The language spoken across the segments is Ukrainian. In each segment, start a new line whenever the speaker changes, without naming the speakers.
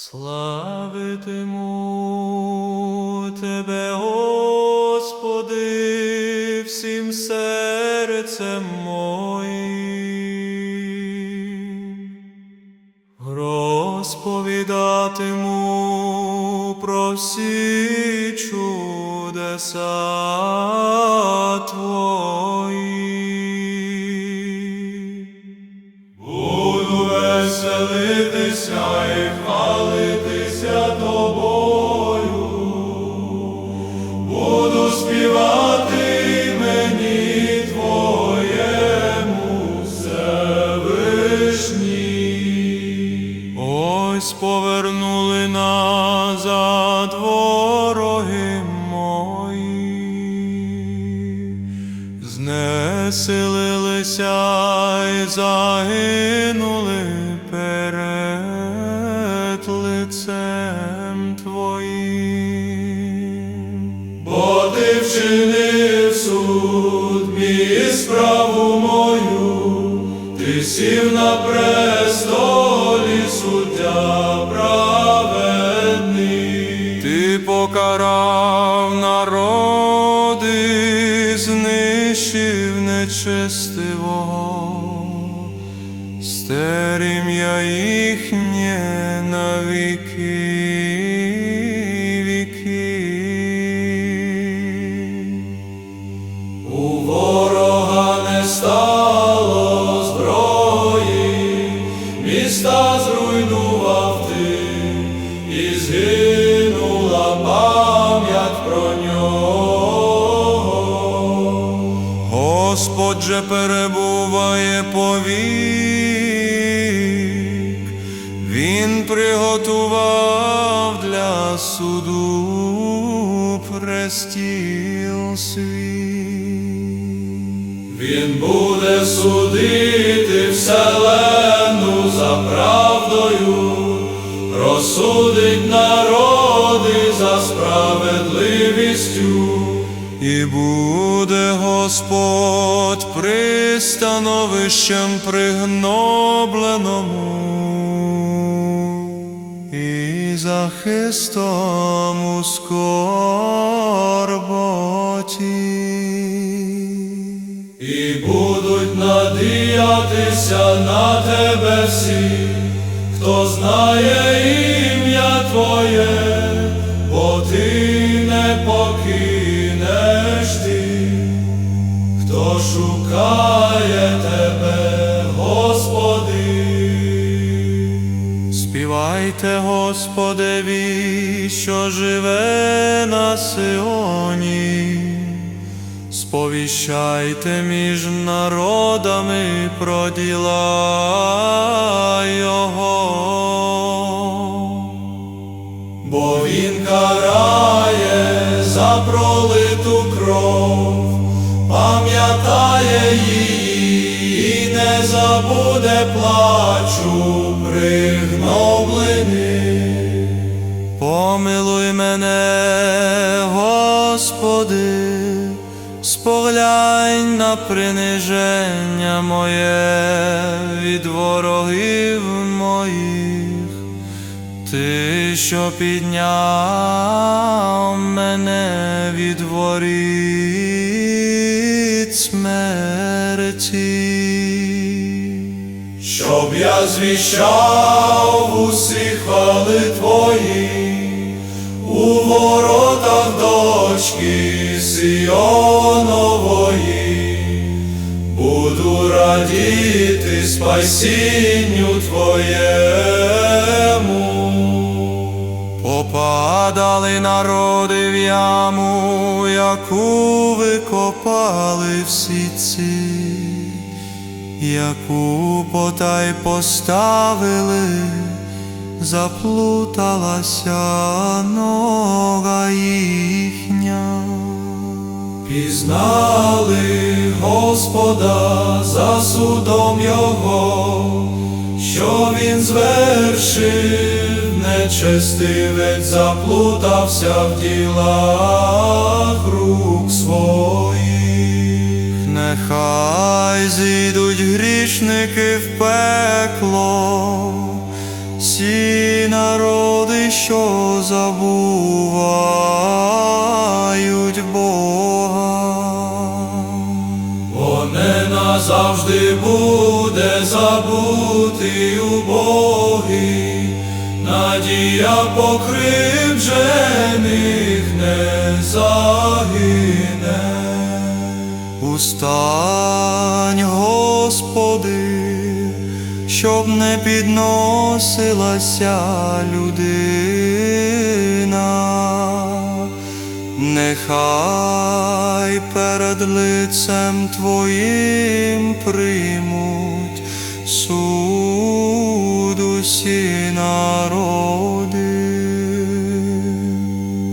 Славитиму Ось повернули назад вороги мої знесилилися і загинули перед лицем Твоїм. Бо ти вчинив суд мій справу мою, ти сів на престолі Господь же перебуває повік, Він приготував для суду престіл свій. Він буде судити вселену за правдою, розсудить народи за справедливістю, і буде Господь пристановищем пригнобленому і захистом у скорботі. І будуть надіятися на тебе всі, хто знає ім'я Твоє, шукає тебе, Господи. Співайте Господеві, що живе на Сионі. Сповіщайте між народами про діла Його. Бо Він карає за пролиту кров, пам'ятає її і не забуде плачу пригноблених. Помилуй мене, Господи, споглянь на приниження моє від ворогів моїх, ти, що підняв мене від смерті щоб я звіщав усі хвали твої у воротах дочки Сіонової, буду радіти спасінню Твоєму. Попадали народи в яму, яку викопали всі ці яку потай поставили, заплуталася нога їхня. Пізнали Господа за судом Його, що він звершив, нечестивець заплутався в ділах рук своїх. Нехай зійдуть грішники в пекло, всі народи що забувають Бога. Бо не назавжди буде забутий убогий, надія покривджених не загине. Устань, Господи, щоб не підносилася людина, нехай перед лицем Твоїм приймуть суд усі народи.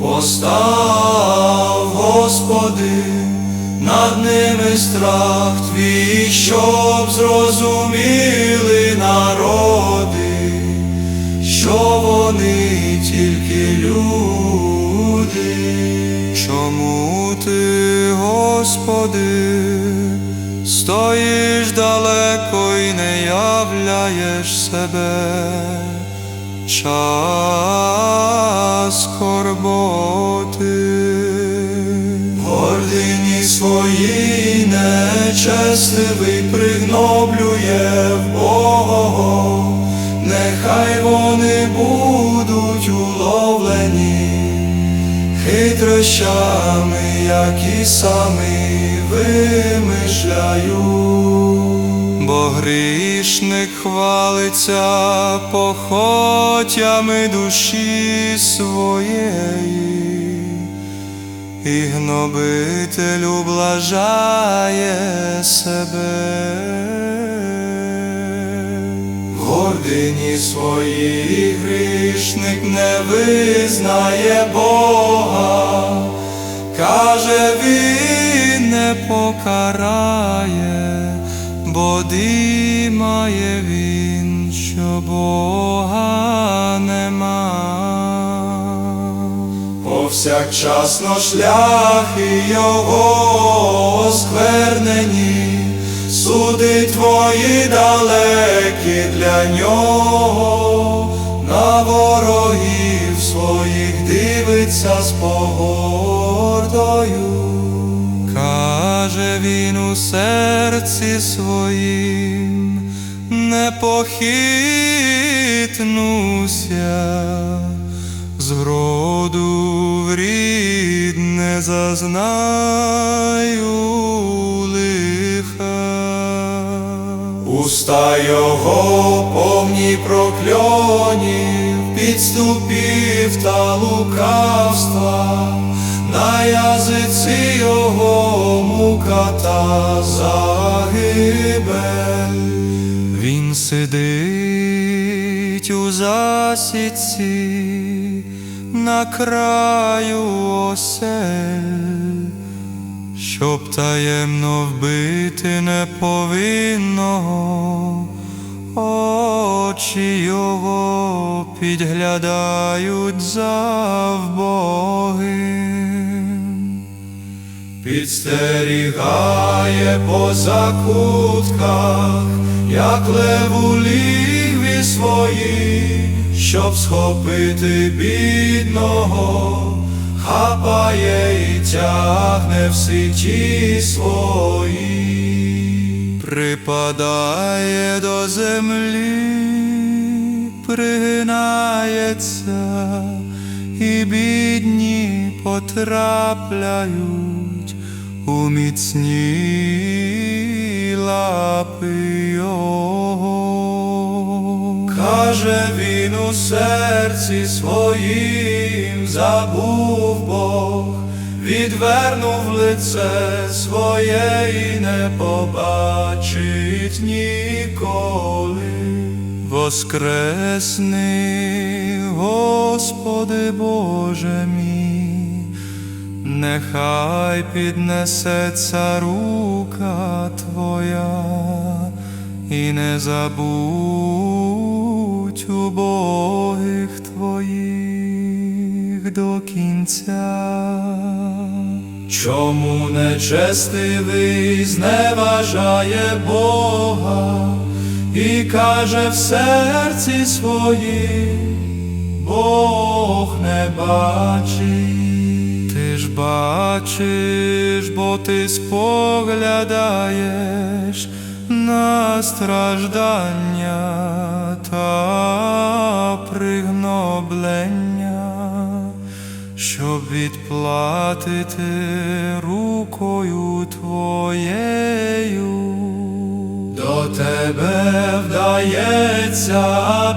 Постав, Господи, над ними страх твій, щоб зрозуміли народи, що вони тільки люди. Чому ти, Господи, стоїш далеко і не являєш себе? Час скорботи, нечестивий пригноблює в Бога, нехай вони будуть уловлені хитрощами, які самі вимишляють. Бо грішник хвалиться похотями душі своєї, і гнобителю блажає себе. Гордині своїй грішник не визнає Бога, каже він не покарає, бо димає він, що Бога Повсякчасно шляхи його осквернені, суди твої далекі для нього, на ворогів своїх дивиться з погордою. Каже він у серці своїм, не похитнуся, згроду в рід не зазнаю лиха. Уста його повні прокльонів, підступів та лукавства, на язиці його мука та загибель. Він сидить у засідці на краю осель, щоб таємно вбити неповинного, очі його підглядають завбогим. Підстерігає по закутках, як лев у лігві своїй, щоб схопити бідного, хапає і тягне в ситі свої, припадає до землі, пригинається, і бідні потрапляють у міцні лапи його. Каже він у серці своїм, забув Бог, відвернув лице своє і не побачить ніколи. Воскресни, Господи Боже мій, нехай піднесеться рука Твоя, і не забудь убогих Твоїх до кінця. Чому нечестивий зневажає Бога і каже в серці своїм, Бог
не бачить.
Ти ж бачиш, бо ти споглядаєш на страждання та пригноблення, щоб відплатити рукою твоєю.
До тебе вдається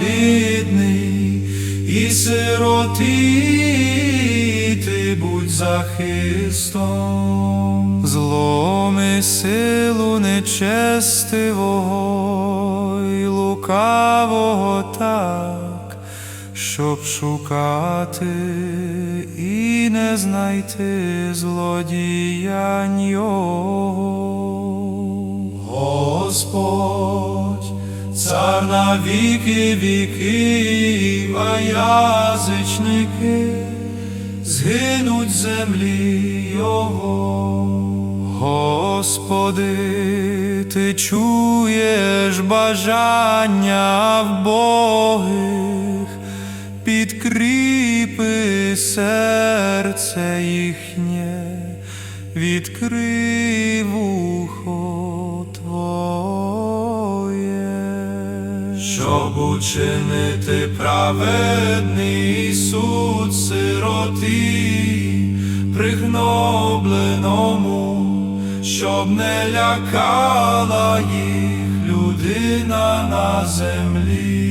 бідний і сиротити будь захистом.
Зломи силу нечестивого лукавого так, щоб шукати і не знайти злодіянь його.
Господь, цар на віки віків, а язичники згинуть землі Його.
Господи, ти чуєш бажання вбогих, підкріпи серце їхнє, відкрий вухо Твоє.
Щоб учинити праведний суд сироті, пригнобленому, щоб не лякала їх людина на землі.